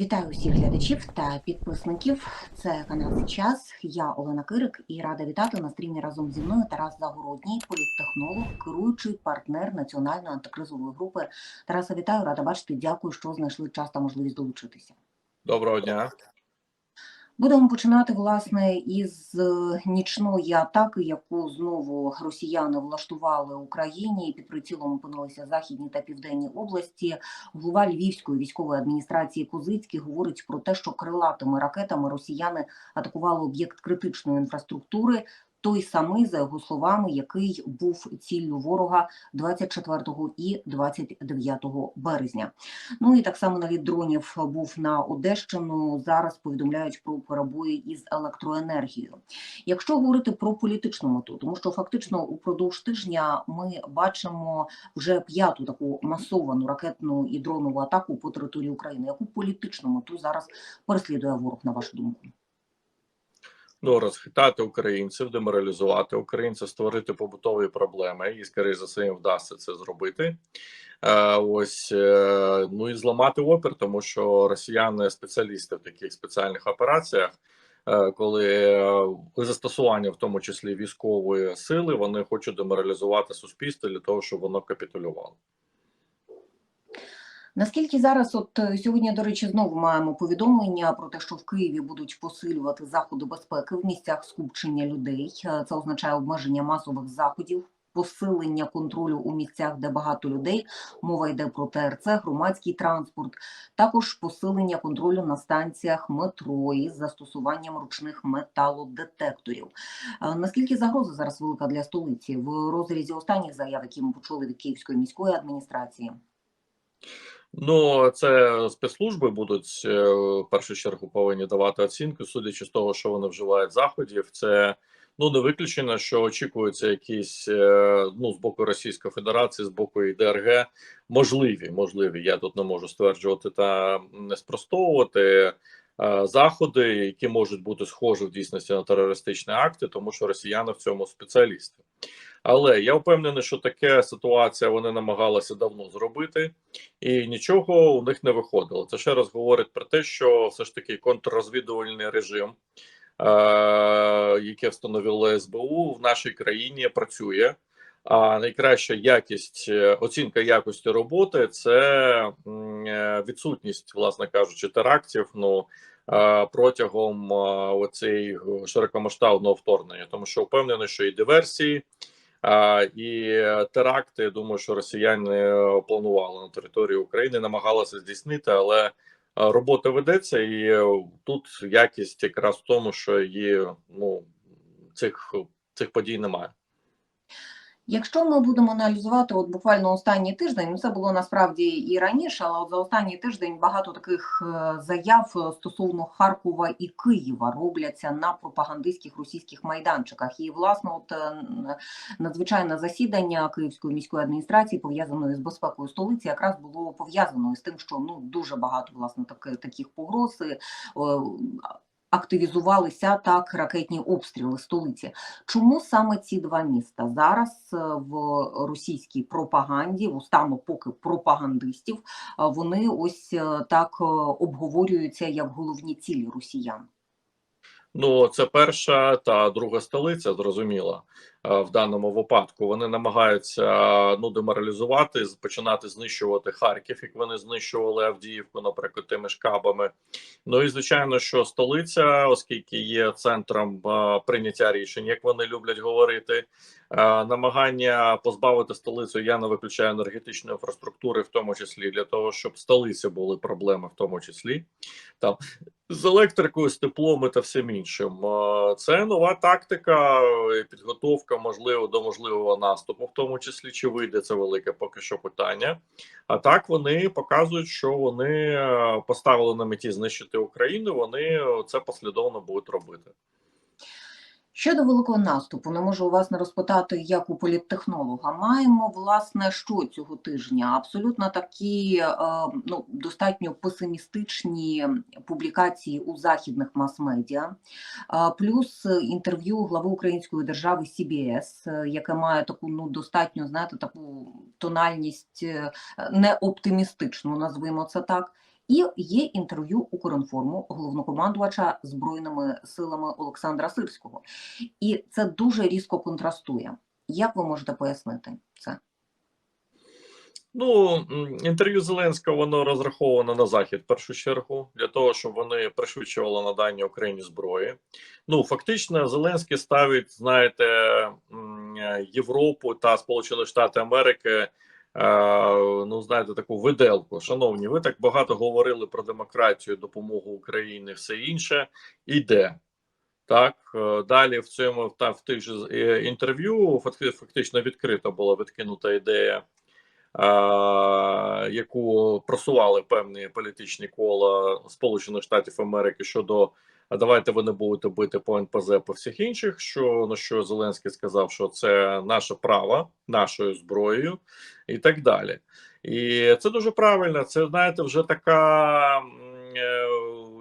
Вітаю усіх глядачів та підписників. Це канал Час. Я Олена Кирик і рада вітати на стрімі разом зі мною Тарас Загородній, політтехнолог, керуючий партнер національної антикризової групи. Тараса, вітаю, рада бачити. Дякую, що знайшли час та можливість долучитися. Доброго дня. Будемо починати власне із е, нічної атаки, яку знову росіяни влаштували Україні. і Під прицілом опинилися західні та південні області. Голова Львівської військової адміністрації Козицький говорить про те, що крилатими ракетами росіяни атакували об'єкт критичної інфраструктури. Той самий, за його словами, який був ціллю ворога 24 і 29 березня. Ну і так само наліт дронів був на Одещину. Зараз повідомляють про перебої із електроенергією. Якщо говорити про політичну мету, тому що фактично упродовж тижня ми бачимо вже п'яту таку масовану ракетну і дронову атаку по території України. Яку політичну мету зараз переслідує ворог, на вашу думку? Ну, розхитати українців, деморалізувати українців, створити побутові проблеми, і скоріше за все їм вдасться це зробити. Е, ось е, ну і зламати опір, тому що росіяни спеціалісти в таких спеціальних операціях, е, коли е, застосування, в тому числі військової сили, вони хочуть деморалізувати суспільство для того, щоб воно капітулювало. Наскільки зараз, от е, сьогодні, до речі, знову маємо повідомлення про те, що в Києві будуть посилювати заходи безпеки в місцях скупчення людей. Е, Це означає обмеження масових заходів, посилення контролю у місцях, де багато людей. Мова йде про ТРЦ, громадський транспорт, також посилення контролю на станціях метро із застосуванням ручних металодетекторів. Е, Наскільки загроза зараз велика для столиці в розрізі останніх заяв, які ми почули від Київської міської адміністрації? Ну, це спецслужби будуть е, в першу чергу повинні давати оцінку, судячи з того, що вони вживають заходів. Це ну не виключено, що очікуються якісь е, ну з боку Російської Федерації, з боку ДРГ можливі, можливі. Я тут не можу стверджувати та не спростовувати. Е, Заходи, які можуть бути схожі в дійсності на терористичні акти, тому що росіяни в цьому спеціалісти. Але я впевнений, що таке ситуація вони намагалися давно зробити, і нічого у них не виходило. Це ще раз говорить про те, що все ж таки контррозвідувальний режим, е- який встановило СБУ в нашій країні, працює. А найкраща якість е, оцінка якості роботи це е, відсутність, власне кажучи, терактів. Ну е, протягом оцей широкомасштабного вторгнення, тому що впевнений, що і диверсії. І теракти, я думаю, що росіяни планували на території України, намагалися здійснити, але робота ведеться, і тут якість якраз в тому, що її ну цих цих подій немає. Якщо ми будемо аналізувати от буквально останній тиждень, ну це було насправді і раніше, але от за останній тиждень багато таких е, заяв е, стосовно Харкова і Києва робляться на пропагандистських російських майданчиках. І власне, от е, надзвичайне засідання Київської міської адміністрації, пов'язаної з безпекою столиці, якраз було пов'язано з тим, що ну дуже багато власне таки, таких погроз. Активізувалися так ракетні обстріли столиці. Чому саме ці два міста зараз е, в російській пропаганді, устами поки пропагандистів, е, вони ось е, так обговорюються як головні цілі росіян? Ну, це перша та друга столиця, зрозуміло. Е, В даному випадку вони намагаються ну деморалізувати, починати знищувати Харків, як вони знищували Авдіївку, наприклад, тими ж кабами. Ну і звичайно, що столиця, оскільки є центром е, прийняття рішень, як вони люблять говорити, е, намагання позбавити столицю. Я не виключаю енергетичної інфраструктури, в тому числі для того, щоб в столиці були проблеми, в тому числі там з електрикою, з теплом і та всім іншим. Це нова тактика, е, підготовка можливо до можливого наступу, в тому числі чи вийде це велике поки що питання. А так вони показують, що вони е, поставили на меті знищити Україну. Вони е, це послідовно будуть робити. Щодо великого наступу, не можу у вас не розпитати, як у політтехнолога. Маємо власне що цього тижня? Абсолютно такі е, ну достатньо песимістичні публікації у західних мас-медіа, е, плюс інтерв'ю глави Української держави CBS, е, яке має таку ну достатньо знаєте, таку тональність е, не оптимістичну, назвемо це так. І є інтерв'ю Укрінформу головнокомандувача збройними силами Олександра Сирського, і це дуже різко контрастує. Як ви можете пояснити це? Ну, інтерв'ю Зеленського воно розраховано на захід в першу чергу для того, щоб вони пришвидшували надання Україні зброї. Ну фактично, Зеленський ставить, знаєте, Європу та Сполучені Штати Америки. Е, Ну, знаєте, таку виделку. Шановні, ви так багато говорили про демократію, допомогу Україні, все інше. Іде так е, далі в цьому та в тих же е, інтерв'ю факти- фактично відкрито була відкинута ідея а, яку просували певні політичні кола Сполучених Штатів Америки щодо а давайте ви не будете бити по НПЗ по всіх інших. Що на що Зеленський сказав, що це наше право нашою зброєю, і так далі. І це дуже правильно. Це знаєте, вже така. е,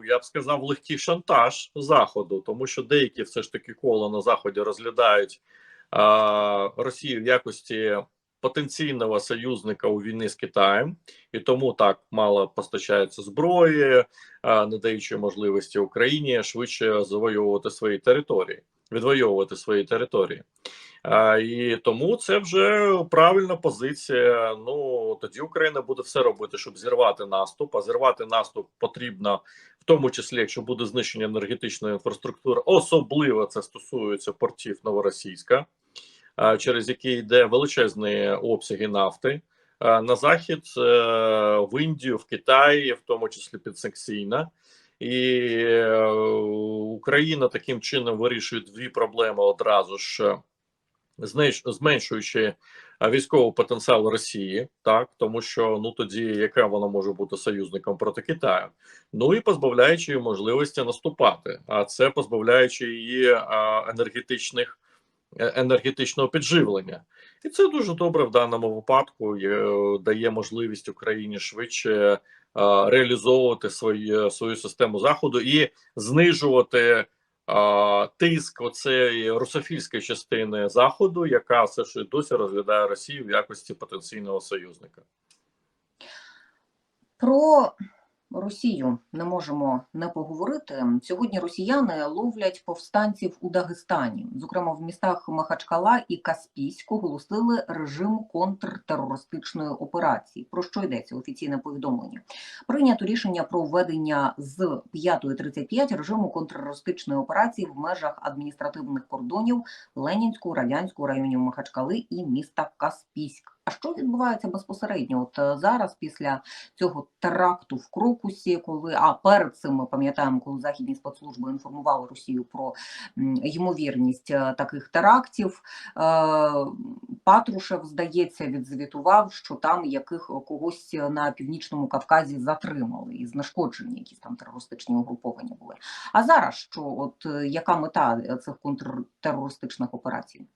Я б сказав, легкий шантаж заходу, тому що деякі все ж таки кола на заході розглядають а, Росію в якості потенційного союзника у війні з Китаєм, і тому так мало постачається зброї, не даючи можливості Україні швидше завоювати свої території, відвоювати свої території. І тому це вже правильна позиція. Ну тоді Україна буде все робити, щоб зірвати наступ. А зірвати наступ потрібно в тому числі, якщо буде знищення енергетичної інфраструктури, особливо це стосується портів Новоросійська, через які йде величезні обсяги нафти. На захід е, в Індію, в Китай, в тому числі підсанкційна. І е, Україна таким чином вирішує дві проблеми одразу ж зменшуючи військовий потенціал Росії, так тому що ну тоді яка вона може бути союзником проти Китаю, ну і позбавляючи її можливості наступати, а це позбавляючи її енергетичних енергетичного підживлення, і це дуже добре в даному випадку е, дає можливість Україні швидше реалізовувати свої, свою систему заходу і знижувати тиск оцеї русофільської частини заходу, яка все ж досі розглядає Росію в якості потенційного союзника. Про Росію не можемо не поговорити. Сьогодні росіяни ловлять повстанців у Дагестані. Зокрема, в містах Махачкала і Каспійськ оголосили режим контртерористичної операції. Про що йдеться офіційне повідомлення? Прийнято рішення про введення з 5.35 режиму контртерористичної операції в межах адміністративних кордонів Ленінського, радянського районів Махачкали і міста Каспійськ. А що відбувається безпосередньо? От е, зараз, після цього теракту в Крокусі, коли а перед цим ми пам'ятаємо, коли західні спецслужби інформували Росію про ймовірність е, таких терактів. Е, Патрушев, здається, відзвітував, що там яких когось на північному Кавказі затримали і знешкоджені якісь там терористичні угруповання були. А зараз що, от яка мета цих контртерористичних операцій?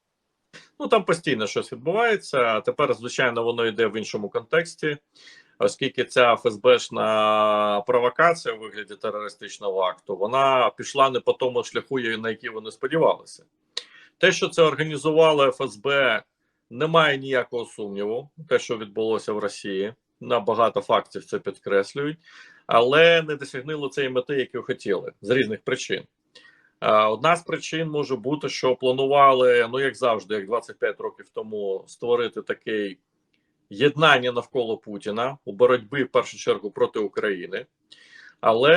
Ну там постійно щось відбувається. а Тепер, звичайно, воно йде в іншому контексті, оскільки ця ФСБшна провокація у вигляді терористичного акту вона пішла не по тому шляху, на який вони сподівалися. Те, що це організувало ФСБ, немає ніякого сумніву. Те, що відбулося в Росії, на багато фактів це підкреслюють, але не досягнули цієї мети, яку хотіли з різних причин. Е, Одна з причин може бути, що планували, ну як завжди, як 25 років тому, створити таке єднання навколо Путіна у боротьбі в першу чергу проти України. Але,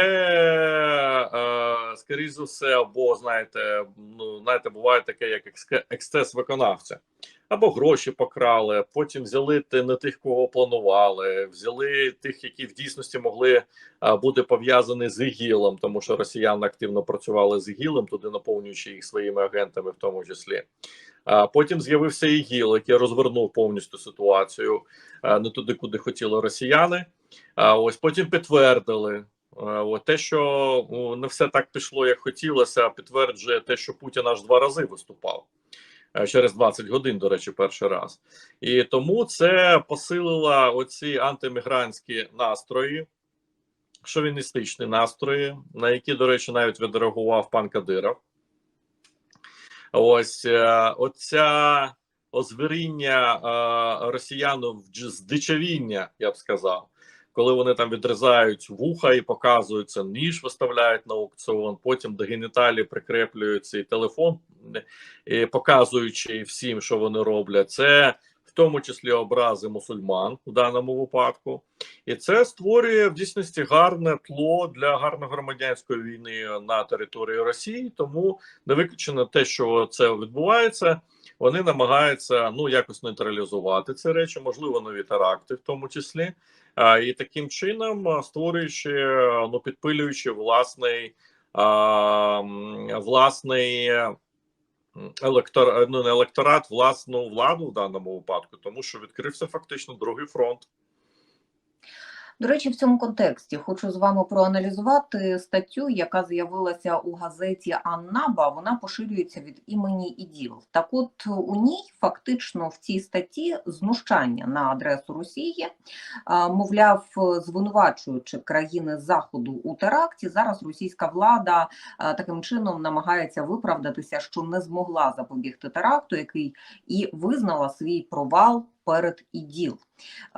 е, за все, або знаєте, ну знаєте, буває таке, як ексцес виконавця, або гроші покрали, потім взяли не тих, кого планували, взяли тих, які в дійсності могли бути пов'язані з ІГІЛом, тому що росіяни активно працювали з ІГІЛом, туди наповнюючи їх своїми агентами, в тому числі. А потім з'явився ІГІЛ, який розвернув повністю ситуацію не туди, куди хотіли росіяни. А ось потім підтвердили. От те, що не все так пішло, як хотілося, підтверджує те, що Путін аж два рази виступав. Е, Через 20 годин, до речі, перший раз, і тому це посилило оці антимігрантські настрої, шовіністичні настрої, на які, до речі, навіть відреагував пан Кадиров. Ось е, оця озвіріння е, росіян в здичавіння, я б сказав. Коли вони там відрізають вуха і показують це, ніж виставляють на аукціон, потім до геніталії прикреплюють цей телефон, і показуючи всім, що вони роблять, це в тому числі образи мусульман у даному випадку, і це створює в дійсності гарне тло для гарної громадянської війни на території Росії. Тому не виключено те, що це відбувається. Вони намагаються ну якось нейтралізувати ці речі, можливо, нові теракти, в тому числі, а, і таким чином створюючи, ну підпилюючи власний а, власний електор, ну не електорат, власну владу в даному випадку, тому що відкрився фактично другий фронт. До речі, в цьому контексті хочу з вами проаналізувати статтю, яка з'явилася у газеті Аннаба. Вона поширюється від імені ІДІЛ. Так, от у ній фактично в цій статті знущання на адресу Росії, мовляв, звинувачуючи країни Заходу у теракті, зараз російська влада таким чином намагається виправдатися, що не змогла запобігти теракту, який і визнала свій провал перед іділ.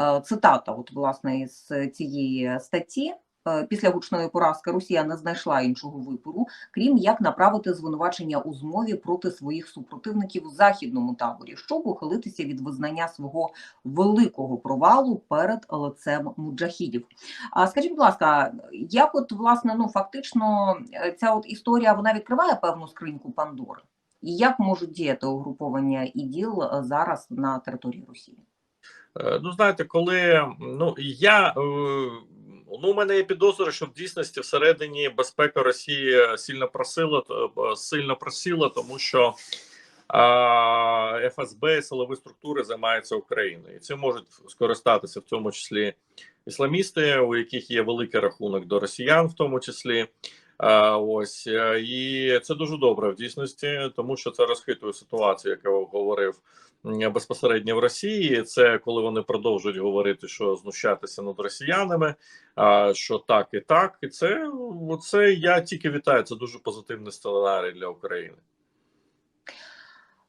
Е, Цитата, от власне із цієї статті. Е, Після гучної поразки Росія не знайшла іншого вибору, крім як направити звинувачення у змові проти своїх супротивників у західному таборі, щоб ухилитися від визнання свого великого провалу перед лицем муджахідів. А скажіть, будь ласка, як от власне ну фактично е, ця от історія вона відкриває певну скриньку Пандори? І як можуть діяти угруповання іділ е, зараз на території Росії? Е, Ну, знаєте, коли ну я е, ну, у мене є підозри, що в дійсності всередині безпека Росії сильно просила, сильно просіла, тому що а, ФСБ і силові структури займаються Україною, і цим можуть скористатися в тому числі ісламісти, у яких є великий рахунок до росіян, в тому числі. А, ось е, і це дуже добре в дійсності, тому що це розхитує ситуацію, яка говорив безпосередньо в Росії. Це коли вони продовжують говорити, що знущатися над росіянами, що так і так, і це це я тільки вітаю. Це дуже позитивний сценарій для України.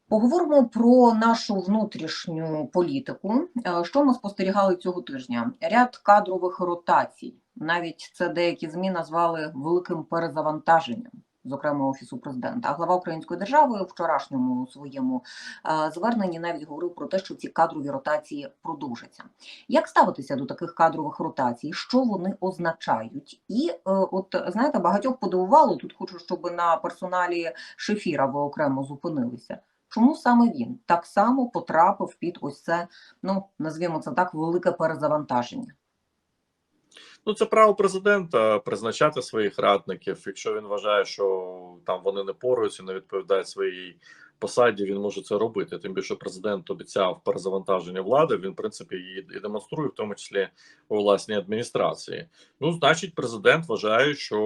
Поговоримо про нашу внутрішню політику. Е, Що ми спостерігали цього тижня? Ряд кадрових ротацій. Навіть це деякі змі назвали великим перезавантаженням, зокрема офісу президента. А глава української держави у вчорашньому своєму е, зверненні навіть говорив про те, що ці кадрові ротації продовжаться. Як ставитися до таких кадрових ротацій? Що вони означають? І е, от знаєте, багатьох подивувало тут. Хочу, щоб на персоналі Шефіра ви окремо зупинилися. Чому саме він так само потрапив під ось це, ну назвімо це так, велике перезавантаження? Ну, це право президента призначати своїх радників. Якщо він вважає, що там вони не поруються, не відповідають своїй посаді, він може це робити. Тим більше президент обіцяв перезавантаження влади. Він в принципі її і демонструє, в тому числі у власній адміністрації. Ну, значить, президент вважає, що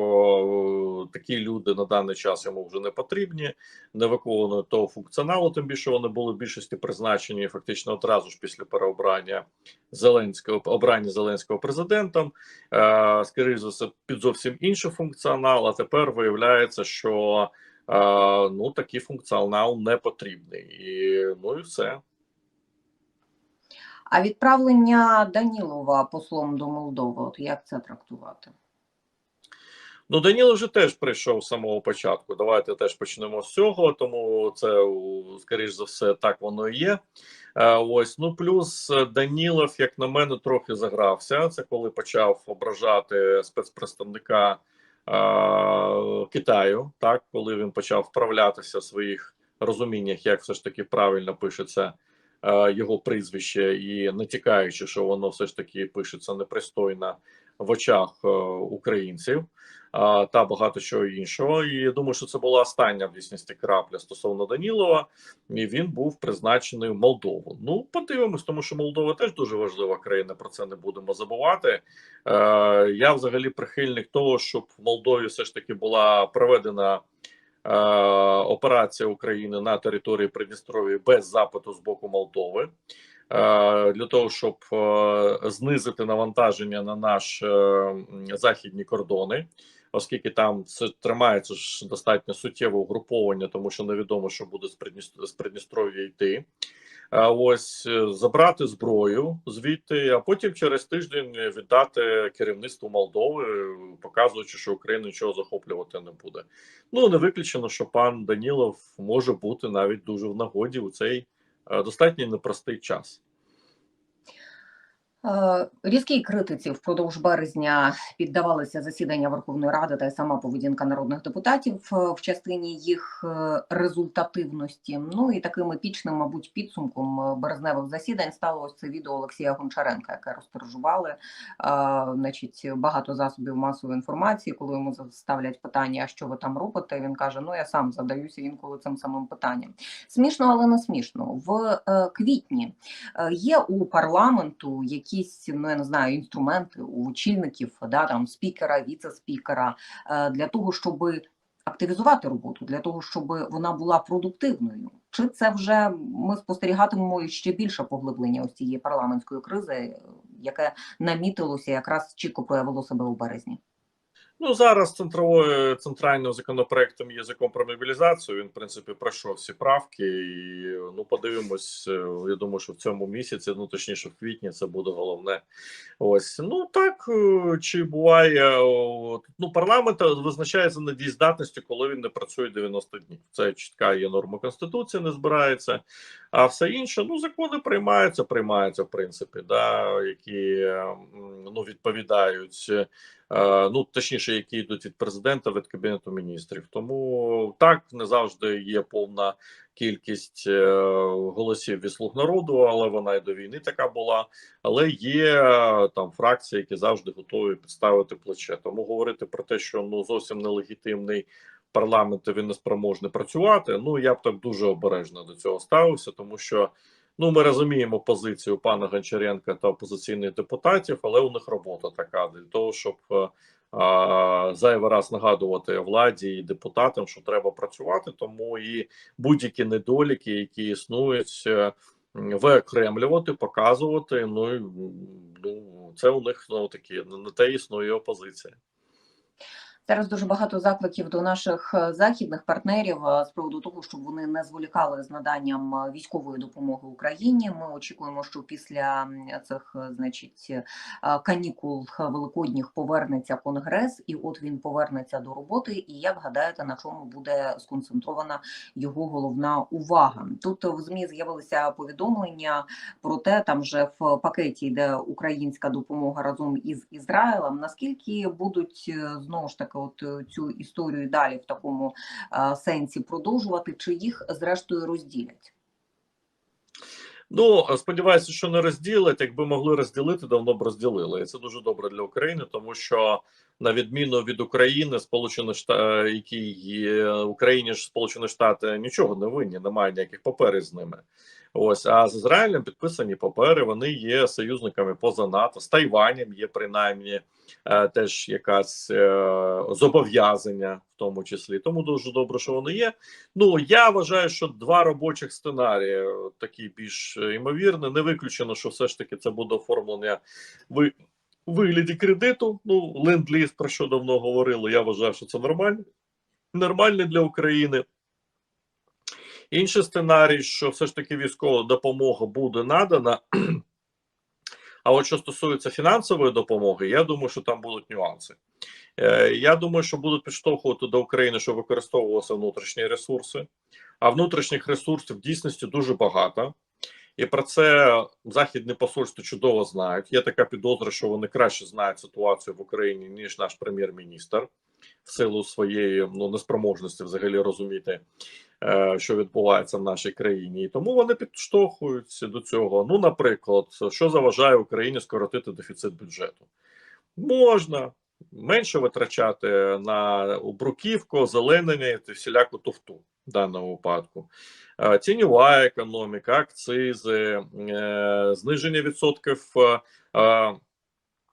е, такі люди на даний час йому вже не потрібні, не виконують того функціоналу. Тим більше вони були в більшості призначені фактично одразу ж після переобрання Зеленського обрання Зеленського президентом. Е, скоріше за все, під зовсім інший функціонал. А тепер виявляється, що ну такий функціонал не потрібний, і ну і все. А відправлення Данілова послом до Молдови, от як це трактувати? Ну, Даніло вже теж прийшов з самого початку. Давайте теж почнемо з цього, тому це скоріш за все так воно і є. Ось ну плюс Данілов, як на мене, трохи загрався. Це коли почав ображати спецпредставника Китаю, так коли він почав вправлятися в своїх розуміннях, як все ж таки правильно пишеться е, його прізвище, і натякаючи, що воно все ж таки пишеться непристойно в очах е, українців та багато чого іншого. І я думаю, що це була остання в дійсності крапля стосовно Данілова, і він був призначений в Молдову. Ну, подивимось, тому що Молдова теж дуже важлива країна. Про це не будемо забувати. Е, я взагалі прихильник того, щоб в Молдові все ж таки була проведена. е, Операція України на території Придністров'я без запиту з боку Молдови е, для того, щоб знизити навантаження на наш е, західні кордони, оскільки там це тримається ж достатньо суттєве угруповання, тому що невідомо, що буде з Придніс- з Придністров'я йти. а ось е, забрати зброю звідти, а потім через тиждень віддати керівництву Молдови, показуючи, що Україна нічого захоплювати не буде. Ну не виключено, що пан Данілов може бути навіть дуже в нагоді у цей е, достатньо непростий час. Е, Різкій критиці впродовж березня піддавалися засідання Верховної Ради та й сама поведінка народних депутатів е, в частині їх е, результативності. Ну і таким епічним, мабуть, підсумком березневих засідань стало ось це відео Олексія Гончаренка, яке розтержували а, значить, багато засобів масової інформації. Коли йому ставлять питання, що ви там робите, він каже: Ну я сам задаюся інколи цим самим питанням. Смішно, але не смішно. В квітні є у парламенту якісь ну я не знаю інструменти у очільників, да там спікера, віце-спікера е, для того, щоб активізувати роботу, для того, щоб вона була продуктивною. Чи це вже ми спостерігатимемо ще більше поглиблення ось цієї парламентської кризи, яке намітилося якраз чітко проявило себе у березні? Ну зараз центровою центральним законопроектом є закон про мобілізацію. Він в принципі пройшов всі правки, і ну подивимось. е, Я думаю, що в цьому місяці, ну точніше, в квітні, це буде головне. Ось ну так е, чи буває ну парламент визначається недієздатністю, коли він не працює 90 днів. Це чітка є норма конституції, не збирається. А все інше, ну закони приймаються, приймаються в принципі, да, які ну відповідають. Е, ну точніше, які йдуть від президента від кабінету міністрів. Тому так не завжди є повна кількість е, голосів від слуг народу, але вона і до війни така була. Але є е, там фракції, які завжди готові підставити плече. Тому говорити про те, що ну зовсім нелегітимний парламент і він не спроможний працювати. Ну я б так дуже обережно до цього ставився, тому що. Ну, ми розуміємо позицію пана Гончаренка та опозиційних депутатів, але у них робота така для того, щоб е, а, зайвий раз нагадувати владі і депутатам, що треба працювати. Тому і будь-які недоліки, які існують, е, виокремлювати, показувати. Ну ну це у них ну такі на те існує опозиція. Зараз дуже багато закликів до наших е, західних партнерів е, з приводу того, щоб вони не зволікали з наданням е, військової допомоги Україні. Ми очікуємо, що після цих, значить, канікул великодніх повернеться конгрес, і от він повернеться до роботи. І як гадаєте, на чому буде сконцентрована його головна увага? Тут в змі з'явилися повідомлення про те, там вже в пакеті йде українська допомога разом із Ізраїлем. Наскільки будуть знову ж таки, от е, цю історію далі в такому е, сенсі продовжувати, чи їх зрештою розділять? Ну сподіваюся, що не розділять. Якби могли розділити, давно б розділили. І це дуже добре для України, тому що на відміну від України, Сполучені Штати, які є Україні ж Сполучені Штати нічого не винні, немає ніяких паперів з ними. Ось а з Ізраїлем підписані папери. Вони є союзниками поза НАТО. З Тайванем є принаймні е, теж якась е, зобов'язання, в тому числі. Тому дуже добре, що вони є. Ну я вважаю, що два робочих сценарії е, такі більш е, ймовірні. Не виключено, що все ж таки це буде оформлення у вигляді кредиту. Ну, ленд-ліз, про що давно говорили. Я вважаю, що це нормально. Нормально для України. Інший сценарій, що все ж таки військова допомога буде надана. А от що стосується фінансової допомоги, я думаю, що там будуть нюанси. Е, Я думаю, що будуть підштовхувати до України, щоб використовувалися внутрішні ресурси. А внутрішніх ресурсів в дійсності дуже багато. І про це західне посольство чудово знають. Є така підозра, що вони краще знають ситуацію в Україні ніж наш прем'єр-міністр в силу своєї ну неспроможності взагалі розуміти, що відбувається в нашій країні, і тому вони підштовхуються до цього. Ну, наприклад, що заважає Україні скоротити дефіцит бюджету? Можна менше витрачати на бруківку, озеленення і всіляку туфту в даному випадку. Е, Тіньова економіка, акцизи, е, зниження відсотків е, е,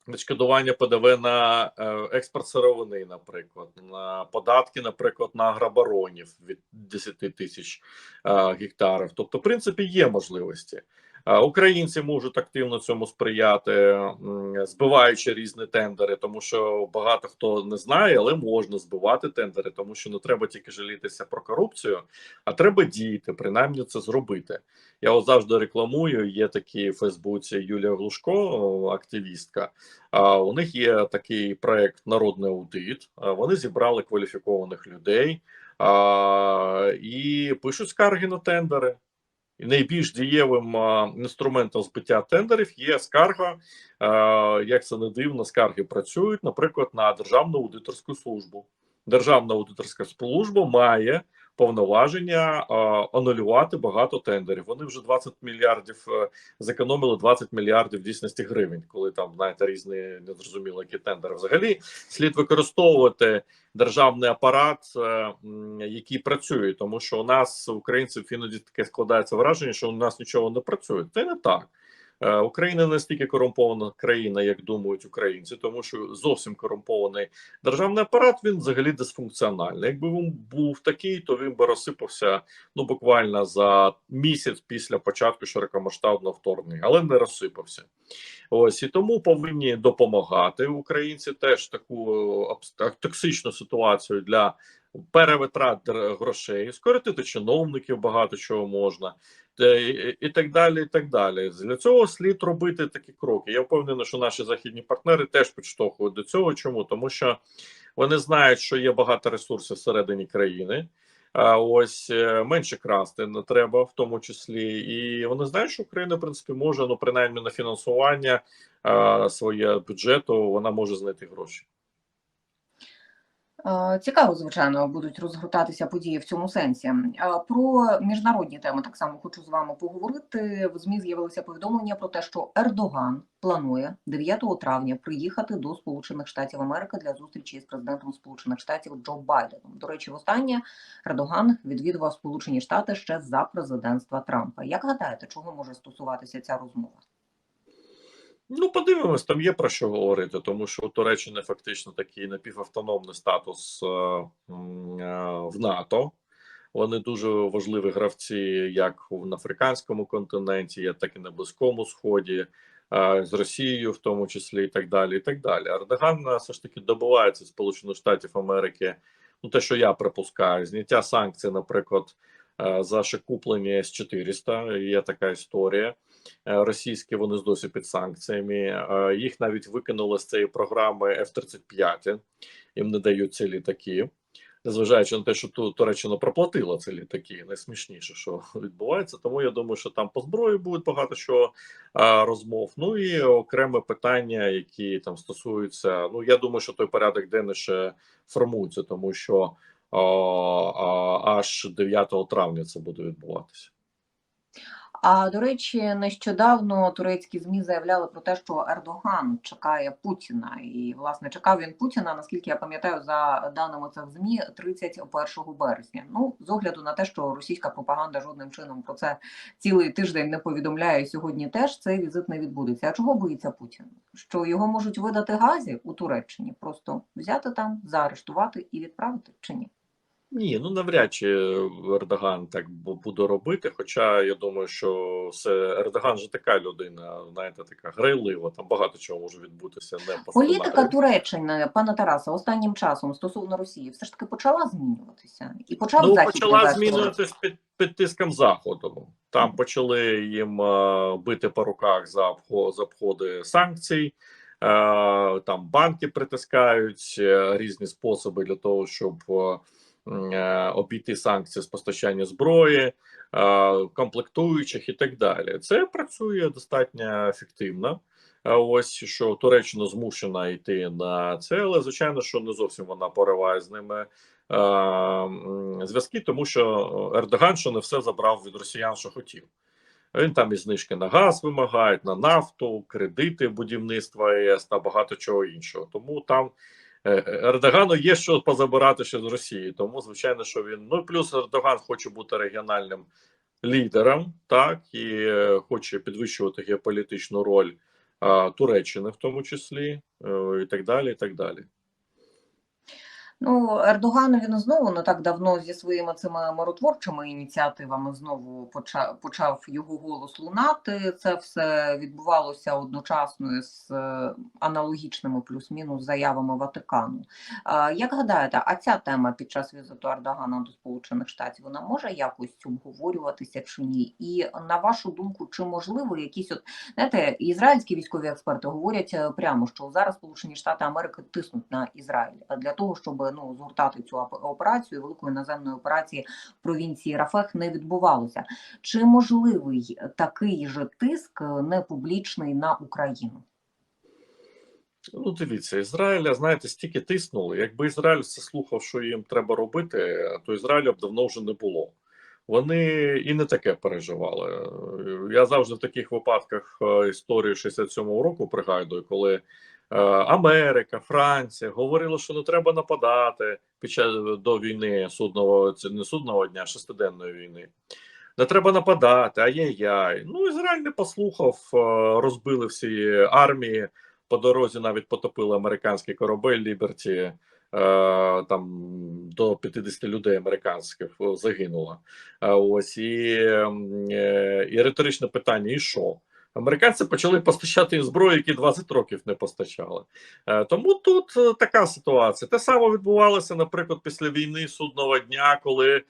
відшкодування ПДВ на е, експорт сировини, наприклад, на податки, наприклад, на агробаронів від 10 тисяч е, гектарів. Тобто, в принципі, є можливості. Е, Українці можуть активно цьому сприяти, збиваючи різні тендери, тому що багато хто не знає, але можна збивати тендери, тому що не треба тільки жалітися про корупцію, а треба діяти, принаймні це зробити. Я от завжди рекламую. Є такі в Фейсбуці Юлія Глушко, активістка. У них є такий проект Народний аудит. Вони зібрали кваліфікованих людей і пишуть скарги на тендери. Найбільш дієвим інструментом збиття тендерів є скарга. Як це не дивно, скарги працюють, наприклад, на Державну аудиторську службу. Державна аудиторська служба має повноваження анулювати багато тендерів. Вони вже 20 мільярдів е, зекономили 20 мільярдів дійсності гривень, коли там знаєте різні незрозуміло які тендери. Взагалі слід використовувати державний апарат, е, який працює, тому що у нас українців іноді таке складається враження, що у нас нічого не працює. Це не так. Е, Україна не настільки корумпована країна, як думають українці, тому що зовсім корумпований державний апарат він взагалі дисфункціональний. Якби він був такий, то він би розсипався ну буквально за місяць після початку широкомасштабного вторгнення, але не розсипався. Ось і тому повинні допомагати українці теж таку е, токсичну ситуацію для перевитрат грошей, скоротити чиновників багато чого можна. І, і так далі. І так далі. Для цього слід робити такі кроки. Я впевнений, що наші західні партнери теж підштовхують до цього. Чому? Тому що вони знають, що є багато ресурсів всередині країни. А ось е, менше красти не треба, в тому числі, і вони знають, що Україна в принципі може ну принаймні на фінансування а, своє бюджету. Вона може знайти гроші. Е, Цікаво, звичайно, будуть розгортатися події в цьому сенсі. Е, Про міжнародні теми так само хочу з вами поговорити. В ЗМІ з'явилося повідомлення про те, що Ердоган планує 9 травня приїхати до Сполучених Штатів Америки для зустрічі з президентом Сполучених Штатів Джо Байденом. До речі, востаннє Ердоган відвідував Сполучені Штати ще за президентства Трампа. Як гадаєте, чого може стосуватися ця розмова? Ну, подивимось, там є про що говорити, тому що у Туреччини фактично такий напівавтономний статус е, е, в НАТО. Вони дуже важливі гравці, як на африканському континенті, так і на Близькому Сході, е, з Росією, в тому числі, і так далі. І так далі. Ердоган е, все ж таки добивається Сполучених Штатів Америки. Ну, те, що я припускаю, зняття санкцій, наприклад, е, за ще куплення С-400, є така історія. Е, Російські вони досі під санкціями. Е, Їх навіть викинули з цієї програми F-35, їм не дають ці літаки. Незважаючи на те, що Ту- Туреччина проплатила ці літаки, найсмішніше, що відбувається. Тому я думаю, що там по зброї буде багато що а, розмов. Ну і окреме питання, які там стосуються. Ну я думаю, що той порядок денний ще формується, тому що а, а, аж 9 травня це буде відбуватися. А до речі, нещодавно турецькі змі заявляли про те, що Ердоган чекає Путіна, і власне чекав він Путіна. Наскільки я пам'ятаю, за даними цих змі 31 березня. Ну з огляду на те, що російська пропаганда жодним чином про це цілий тиждень не повідомляє. Сьогодні теж цей візит не відбудеться. А чого боїться Путін? Що його можуть видати газі у Туреччині, просто взяти там, заарештувати і відправити чи ні? Ні, ну навряд чи Ердоган так буде робити. Хоча я думаю, що все Ердоган же така людина, знаєте, така грайлива. Там багато чого може відбутися. Не по Політика. Туреччини, пана Тараса, останнім часом стосовно Росії, все ж таки почала змінюватися і почав ну, захід почала змінюватись під, під тиском заходу. Там почали їм бити по руках за обхо- за обходи санкцій. Там банки притискають е, різні способи для того, щоб е, обійти санкції з постачання зброї, е, комплектуючих і так далі. Це працює достатньо ефективно. Е, Ось що Туреччина змушена йти на це, але звичайно, що не зовсім вона пориває з ними е, зв'язки, тому що Ердоган що не все забрав від росіян, що хотів. Він там і знижки на газ вимагає, на нафту, кредити будівництва ЄС та багато чого іншого. Тому там е, Ердогану є що позабирати ще з Росії. Тому, звичайно, що він ну плюс Ердоган хоче бути регіональним лідером, так і е, хоче підвищувати геополітичну роль а, Туреччини, в тому числі, е, і так далі. і так далі. Ну, Ердоган він знову не так давно зі своїми цими миротворчими ініціативами знову почав, почав його голос лунати. Це все відбувалося одночасно з е, аналогічними плюс-мінус заявами Ватикану. Як гадаєте, а ця тема під час візиту Ердогана до Сполучених Штатів вона може якось обговорюватися чи ні? І на вашу думку, чи можливо якісь от знаєте, ізраїльські військові експерти говорять е, прямо, що зараз Сполучені Штати Америки тиснуть на Ізраїль для того, щоб ну згортати цю оп- операцію великої наземної операції в провінції Рафех не відбувалося. Чи можливий такий же тиск е, непублічний на Україну? Ну, дивіться, Ізраїля, знаєте, стільки тиснули. Якби Ізраїль все слухав, що їм треба робити, то Ізраїля б давно вже не було. Вони і не таке переживали. Я завжди в таких випадках е, історію 67-го року пригадую, коли е, Америка, Франція говорили, що не треба нападати під час до війни судного це не судного дня, а шестиденної війни. Не треба нападати, ай-яй-яй. Ну, Ізраїль не послухав, е, розбили всі армії. По дорозі навіть потопили американський корабель Ліберті. Е, там до 50 людей американських е, загинуло. Е, ось і, е, і риторичне питання: і що? Американці почали постачати зброю, які 20 років не постачали. Е, Тому тут е, така ситуація. Те саме відбувалося, наприклад, після війни судного дня, коли е,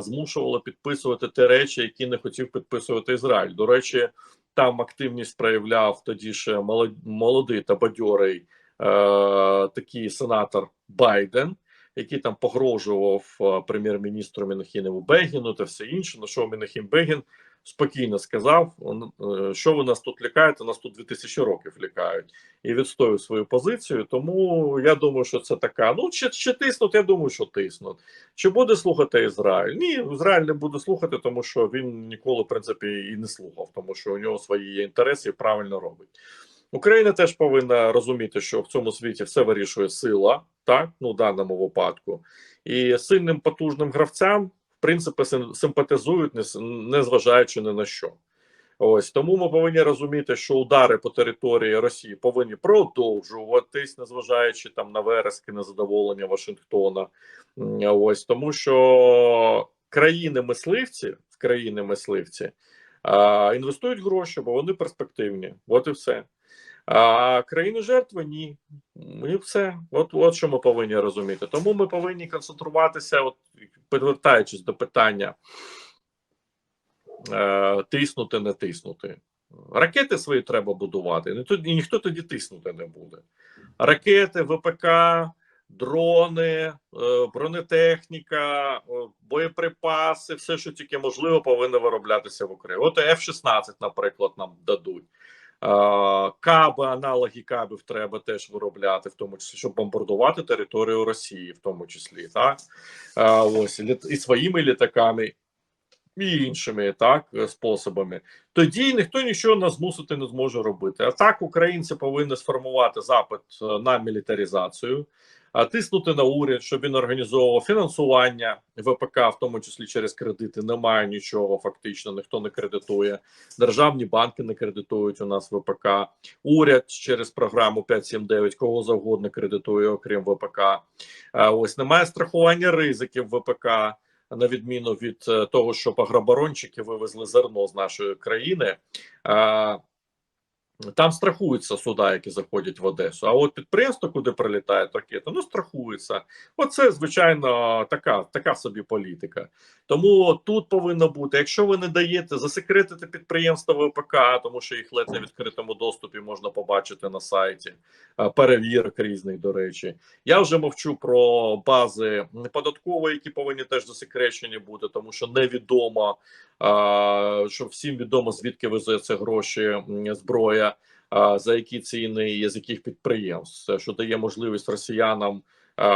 змушували підписувати ті речі, які не хотів підписувати Ізраїль. До речі, там активність проявляв тоді ще молодий та бадьорий такий сенатор Байден, який там погрожував прем'єр-міністру Мінохіневу Бегіну та все інше. На що Мінохін Бегін спокійно сказав: е, що ви нас тут лякаєте? Нас тут 2000 років лякають і відстоює свою позицію. Тому я думаю, що це така. Ну чи, чи тиснуть? Я думаю, що тиснуть. Чи буде слухати Ізраїль? Ні, Ізраїль не буде слухати, тому що він ніколи, в принципі, і не слухав, тому що у нього свої є інтереси і правильно робить. Україна теж повинна розуміти, що в цьому світі все вирішує сила, так ну в даному випадку, і сильним потужним гравцям, сим- симпатизують, не, зважаючи ні на що. Ось тому ми повинні розуміти, що удари по території Росії повинні продовжуватись, незважаючи там на верески, незадоволення Вашингтона. Ось тому, що країни мисливці країни мисливці а, інвестують гроші, бо вони перспективні. От і все. А країни жертви ні. І все. От, от що ми повинні розуміти. Тому ми повинні концентруватися, от повертаючись до питання е, тиснути, не тиснути. Ракети свої треба будувати. І, тут, і ніхто тоді тиснути не буде. Ракети, ВПК, дрони, е, бронетехніка, е, боєприпаси, все, що тільки можливо, повинно вироблятися в Україні. От F-16, наприклад, нам дадуть. Е, Каби, аналоги кабів треба теж виробляти, в тому числі, щоб бомбардувати територію Росії, в тому числі, так Е, ось і своїми літаками, і іншими так е, способами. Тоді ніхто нічого нас змусити не зможе робити. А так українці повинні сформувати запит на мілітаризацію, тиснути на уряд, щоб він організовував фінансування ВПК, в тому числі через кредити. Немає нічого, фактично ніхто не кредитує. Державні банки не кредитують у нас ВПК. Уряд через програму 579 кого завгодно кредитує, окрім ВПК. Ось немає страхування ризиків ВПК. На відміну від е, того, що пограборончики вивезли зерно з нашої країни, а, там страхуються суда, які заходять в Одесу. А от підприємство, куди прилітають ракети, ну страхується. Оце звичайно така, така собі політика. Тому тут повинно бути, якщо ви не даєте засекретити підприємства ВПК, тому що їх ледь в відкритому доступі можна побачити на сайті перевірок різних, до речі. Я вже мовчу про бази податкової, які повинні теж засекречені бути, тому що невідомо, що всім відомо звідки везеться гроші, зброя, за які ціни і з яких підприємств, що дає можливість росіянам.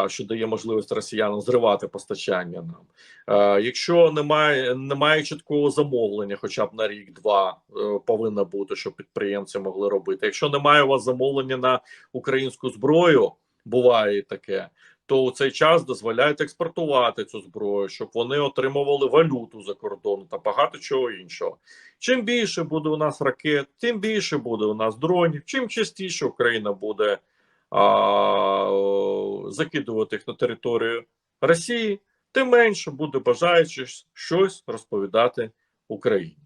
Що дає можливість росіянам зривати постачання нам, якщо немає немає чіткого замовлення, хоча б на рік-два е, повинно бути, щоб підприємці могли робити. Якщо немає у вас замовлення на українську зброю, буває таке, то у цей час дозволяють експортувати цю зброю, щоб вони отримували валюту за кордоном та багато чого іншого. Чим більше буде у нас ракет, тим більше буде у нас дронів. Чим частіше Україна буде а, закидувати їх на територію Росії, тим менше буде бажаючих щось розповідати Україні.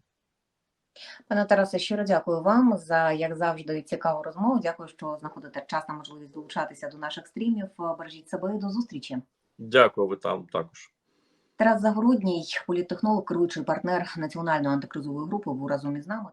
Пане Тарасе, щиро дякую вам за як завжди цікаву розмову. Дякую, що знаходите час та можливість долучатися до наших стрімів. Бережіть себе і до зустрічі. Дякую, ви там також. Тарас Загородній, політтехнолог, керуючий партнер національної антикризової групи, був разом із нами.